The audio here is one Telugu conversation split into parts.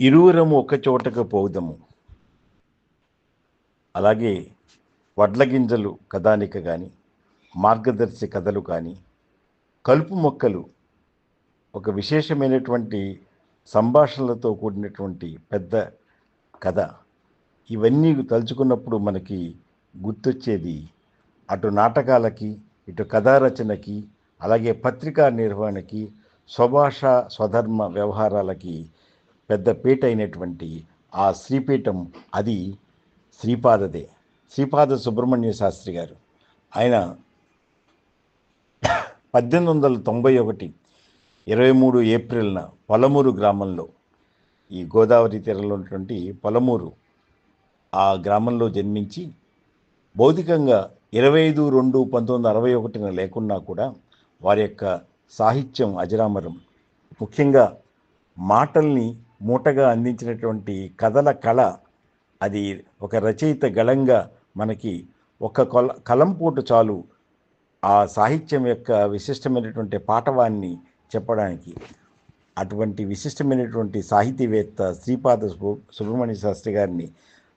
ఇరువురము ఒక చోటకు పోదము అలాగే వడ్ల గింజలు కథానిక కానీ మార్గదర్శి కథలు కానీ కలుపు మొక్కలు ఒక విశేషమైనటువంటి సంభాషణలతో కూడినటువంటి పెద్ద కథ. ఇవన్నీ తలుచుకున్నప్పుడు మనకి గుర్తొచ్చేది అటు నాటకాలకి ఇటు కథారచనకి అలాగే పత్రికా నిర్వహణకి స్వభాష స్వధర్మ వ్యవహారాలకి పెద్ద పీట అయినటువంటి ఆ శ్రీపీఠం అది శ్రీపాదదే. శ్రీపాద సుబ్రహ్మణ్య శాస్త్రి గారు. ఆయన పద్దెనిమిది వందల తొంభై ఒకటి ఇరవై మూడు ఏప్రిల్న పొలమూరు గ్రామంలో ఈ గోదావరి తీరంలో ఉన్నటువంటి పొలమూరు ఆ గ్రామంలో జన్మించి భౌతికంగా ఇరవై ఐదు రెండు పంతొమ్మిది వందల అరవై ఒకటిన లేకున్నా కూడా వారి యొక్క సాహిత్యం అజరామరం ముఖ్యంగా మాటల్ని మూటగా అందించినటువంటి కథల కళ అది ఒక రచయిత గళంగా మనకి ఒక కొల కలంపోటు చాలు ఆ సాహిత్యం యొక్క విశిష్టమైనటువంటి పాఠవాన్ని చెప్పడానికి. అటువంటి విశిష్టమైనటువంటి సాహితీవేత్త శ్రీపాద సు- సుబ్రహ్మణ్య శాస్త్రి గారిని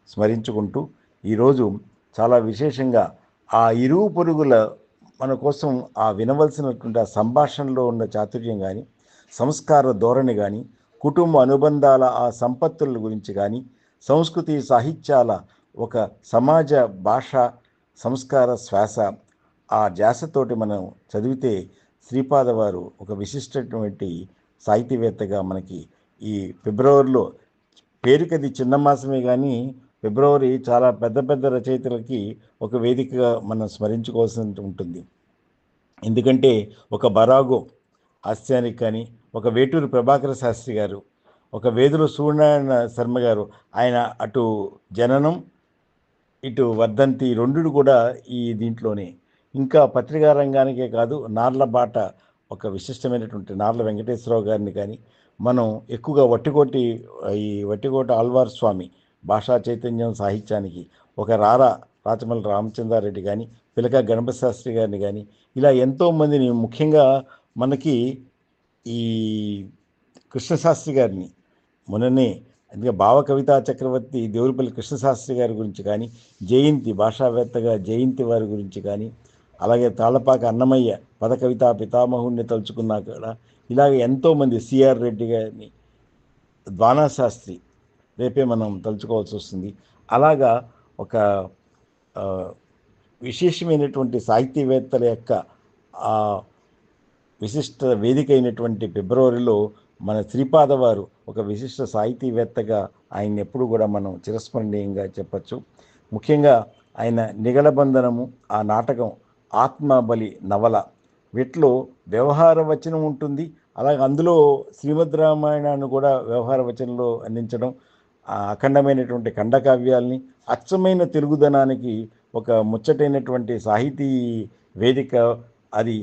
స్మరించుకుంటూ ఈరోజు చాలా విశేషంగా ఆ ఇరువు పొరుగుల మన కోసం ఆ వినవలసినటువంటి ఆ సంభాషణలో ఉన్న చాతుర్యం కానీ సంస్కార ధోరణి కానీ కుటుంబ అనుబంధాల ఆ సంపత్తుల గురించి కానీ సంస్కృతి సాహిత్యాల ఒక సమాజ భాష సంస్కార శ్వాస ఆ జాసతోటి మనం చదివితే శ్రీపాద వారు ఒక విశిష్టటువంటి సాహితీవేత్తగా మనకి ఈ ఫిబ్రవరిలో పేరుకది చిన్న మాసమే కానీ ఫిబ్రవరి చాలా పెద్ద పెద్ద రచయితలకి ఒక వేదికగా మనం స్మరించుకోవాల్సి ఉంటుంది. ఎందుకంటే ఒక బరాగో హాస్యానికి కానీ ఒక వేటూరు ప్రభాకర శాస్త్రి గారు ఒక వేదుల సూర్యనారాయణ శర్మ గారు ఆయన అటు జననం ఇటు వర్ధంతి రెండు కూడా ఈ దీంట్లోనే. ఇంకా పత్రికా రంగానికే కాదు నార్ల బాట ఒక విశిష్టమైనటువంటి నార్ల వెంకటేశ్వరరావు గారిని కానీ మనం ఎక్కువగా వట్టికోటి ఈ వట్టికోట ఆల్వార్ స్వామి భాషా చైతన్యం సాహిత్యానికి ఒక రారా రాచమల్లి రామచంద్రారెడ్డి కానీ పిలక గణపతి శాస్త్రి గారిని కానీ ఇలా ఎంతోమందిని ముఖ్యంగా మనకి ఈ కృష్ణశాస్త్రి గారిని మొన్ననే అందుకే భావ కవితా చక్రవర్తి దేవులపల్లి కృష్ణశాస్త్రి గారి గురించి కానీ జయంతి భాషావేత్తగా జయంతి వారి గురించి కానీ అలాగే తాళపాక అన్నమయ్య పద కవితా పితామహుణ్ణి తలుచుకున్నా కూడా ఇలాగ ఎంతోమంది సిఆర్ రెడ్డి గారిని ద్వానా శాస్త్రి రేపే మనం తలుచుకోవాల్సి వస్తుంది. అలాగా ఒక విశేషమైనటువంటి సాహితీవేత్తల యొక్క విశిష్ట వేదిక అయినటువంటి ఫిబ్రవరిలో మన శ్రీపాద వారు ఒక విశిష్ట సాహితీవేత్తగా ఆయన ఎప్పుడు కూడా మనం చిరస్మరణీయంగా చెప్పచ్చు. ముఖ్యంగా ఆయన నిగళబంధనము ఆ నాటకం ఆత్మబలి నవల వీటిలో వ్యవహార వచనం ఉంటుంది. అలాగే అందులో శ్రీమద్ రామాయణాన్ని కూడా వ్యవహార వచనంలో అందించడం అఖండమైనటువంటి ఖండకావ్యాల్ని అచ్చమైన తెలుగుదనానికి ఒక ముచ్చటైనటువంటి సాహితీ వేదిక అది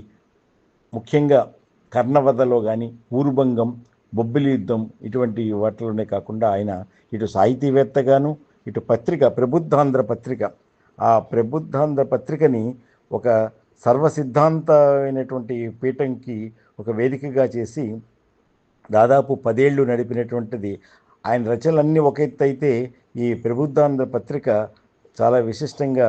ముఖ్యంగా కర్ణవదలో కానీ ఊరుభంగం బొబ్బిలి యుద్ధం ఇటువంటి వాటిలోనే కాకుండా ఆయన ఇటు సాహితీవేత్తగాను ఇటు పత్రిక ప్రబుద్ధాంధ్ర పత్రిక. ఆ ప్రబుద్ధాంధ్ర పత్రికని ఒక సర్వసిద్ధాంతమైనటువంటి పీఠంకి ఒక వేదికగా చేసి దాదాపు పదేళ్ళు నడిపినటువంటిది. ఆయన రచనలన్నీ ఒక ఎత్తు అయితే ఈ ప్రబుద్ధాంధ్ర పత్రిక చాలా విశిష్టంగా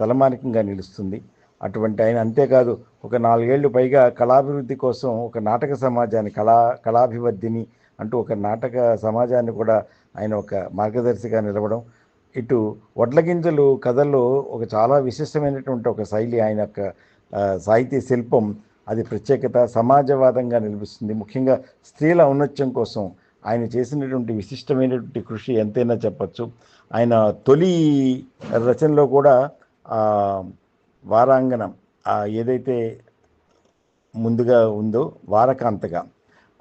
తలమానికంగా నిలుస్తుంది. అటువంటి ఆయన అంతేకాదు ఒక నాలుగేళ్ళు పైగా కళాభివృద్ధి కోసం ఒక నాటక సమాజాన్ని కళా కళాభివృద్ధిని అంటూ ఒక నాటక సమాజాన్ని కూడా ఆయన ఒక మార్గదర్శిగా నిలవడం. ఇటు వడ్ల గింజలు కథల్లో ఒక చాలా విశిష్టమైనటువంటి ఒక శైలి ఆయన యొక్క సాహిత్య సాహితీ శిల్పం. అది ప్రత్యేకత సమాజవాదంగా నిలుస్తుంది. ముఖ్యంగా స్త్రీల ఔన్నత్యం కోసం ఆయన చేసినటువంటి విశిష్టమైనటువంటి కృషి ఎంతైనా చెప్పచ్చు. ఆయన తొలి రచనలో కూడా వారాంగణం ఏదైతే ముందుగా ఉందో వారకాంతగా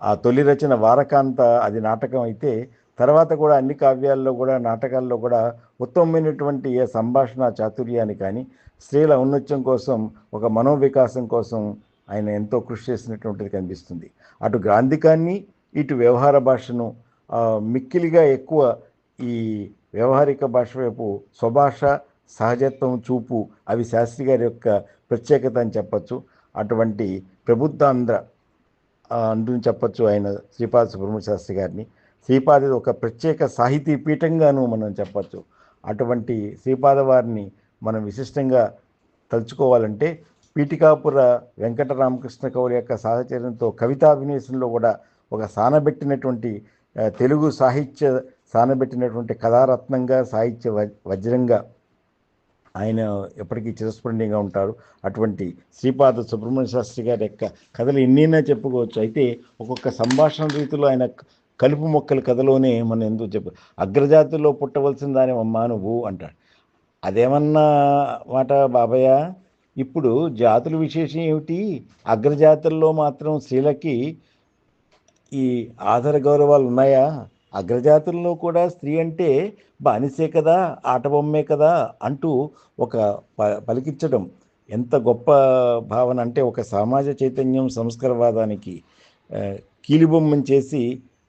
ఆ తొలి రచన వారకాంత అది నాటకం అయితే తర్వాత కూడా అన్ని కావ్యాల్లో కూడా నాటకాల్లో కూడా ఉత్తమమైనటువంటి ఏ సంభాషణ చాతుర్యాన్ని కానీ స్త్రీల ఔన్నత్యం కోసం ఒక మనోవికాసం కోసం ఆయన ఎంతో కృషి చేసినటువంటిది కనిపిస్తుంది. అటు గ్రాంధికాన్ని ఇటు వ్యవహార భాషను మిక్కిలిగా ఎక్కువ ఈ వ్యవహారిక భాష వైపు స్వభాష సహజత్వం చూపు అవి శాస్త్రి గారి యొక్క ప్రత్యేకత అని చెప్పచ్చు. అటువంటి ప్రబుద్ధాంధ్ర ఆ, అంటూ చెప్పచ్చు ఆయన శ్రీపాద సుబ్రహ్మణ్య శాస్త్రి గారిని. శ్రీపాద ఒక ప్రత్యేక సాహితీ పీఠంగాను మనం చెప్పచ్చు. అటువంటి శ్రీపాద వారిని మనం విశిష్టంగా తలుచుకోవాలంటే పీఠికాపుర వెంకట రామకృష్ణ కవుల యొక్క సాహచర్యంతో కవితాభినేశంలో కూడా ఒక సానబెట్టినటువంటి తెలుగు సాహిత్య సానబెట్టినటువంటి కథారత్నంగా సాహిత్య వజ్రంగా ఆయన ఎప్పటికీ చిరస్మరణీయంగా ఉంటారు. అటువంటి శ్రీపాద సుబ్రహ్మణ్య శాస్త్రి గారి యొక్క కథలు ఎన్నైనా చెప్పుకోవచ్చు. అయితే ఒక్కొక్క సంభాషణ రీతిలో ఆయన కలుపు మొక్కల కథలోనే మనం ఎందుకు చెప్పు అగ్రజాతుల్లో పుట్టవలసిన దాని అమ్మా నువ్వు అంటాడు. అదేమన్నా మాట బాబయ్య? ఇప్పుడు జాతుల విశేషం ఏమిటి? అగ్రజాతుల్లో మాత్రం స్త్రీలకి ఈ ఆధార గౌరవాలు ఉన్నాయా? అగ్రజాతుల్లో కూడా స్త్రీ అంటే బానిసే కదా ఆటబొమ్మే కదా అంటూ ఒక ప పలికించడం ఎంత గొప్ప భావన అంటే ఒక సమాజ చైతన్యం సంస్కారవాదానికి కీలిబొమ్మని చేసి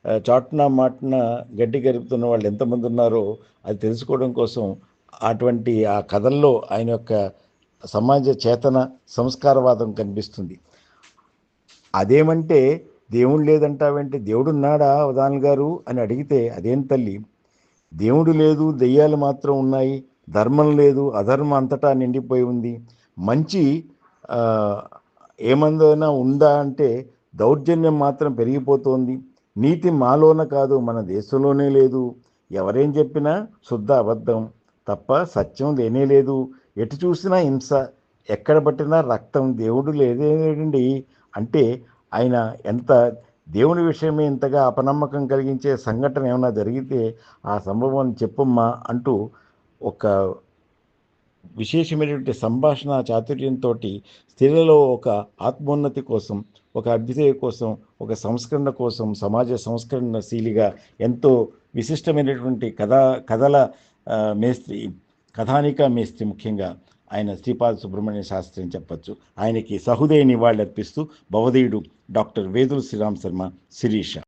ఆ, చాటున మాటున గడ్డి గరుపుతున్న వాళ్ళు ఎంతమంది ఉన్నారో అది తెలుసుకోవడం కోసం అటువంటి ఆ కథల్లో ఆయన యొక్క సమాజ చేతన సంస్కారవాదం కనిపిస్తుంది. అదేమంటే దేవుడు లేదంటావేంటి? దేవుడున్నాడా ఉన్నాడా గారు? అని అడిగితే అదేం తల్లి? దేవుడు లేదు దెయ్యాలు మాత్రం ఉన్నాయి ధర్మం లేదు అధర్మం అంతటా నిండిపోయి ఉంది. మంచి ఏమందైనా ఉందా అంటే దౌర్జన్యం మాత్రం పెరిగిపోతోంది. నీతి మాలోన కాదు మన దేశంలోనే లేదు. ఎవరేం చెప్పినా శుద్ధ అబద్ధం తప్ప సత్యం లేనే లేదు. ఎటు చూసినా హింస ఎక్కడ పట్టినా రక్తం దేవుడు లేదేండి? అంటే ఆయన ఎంత దేవుని విషయమే ఇంతగా అపనమ్మకం కలిగించే సంఘటన ఏమైనా జరిగితే ఆ సంభవం చెప్పమ్మా అంటూ ఒక విశేషమైనటువంటి సంభాషణ చాతుర్యంతో స్త్రీలలో ఒక ఆత్మోన్నతి కోసం ఒక అభ్యుదయ కోసం ఒక సంస్కరణ కోసం సమాజ సంస్కరణశీలిగా ఎంతో విశిష్టమైనటువంటి కథా కథల మేస్త్రి కథానిక మేస్త్రి ముఖ్యంగా ఆయన శ్రీపాద సుబ్రహ్మణ్య శాస్త్రి అని చెప్పచ్చు. ఆయనకి సహృదయ నివాళులర్పిస్తూ భవదేయుడు డాక్టర్ వేదుల శ్రీరామ్ శర్మ శిరీష.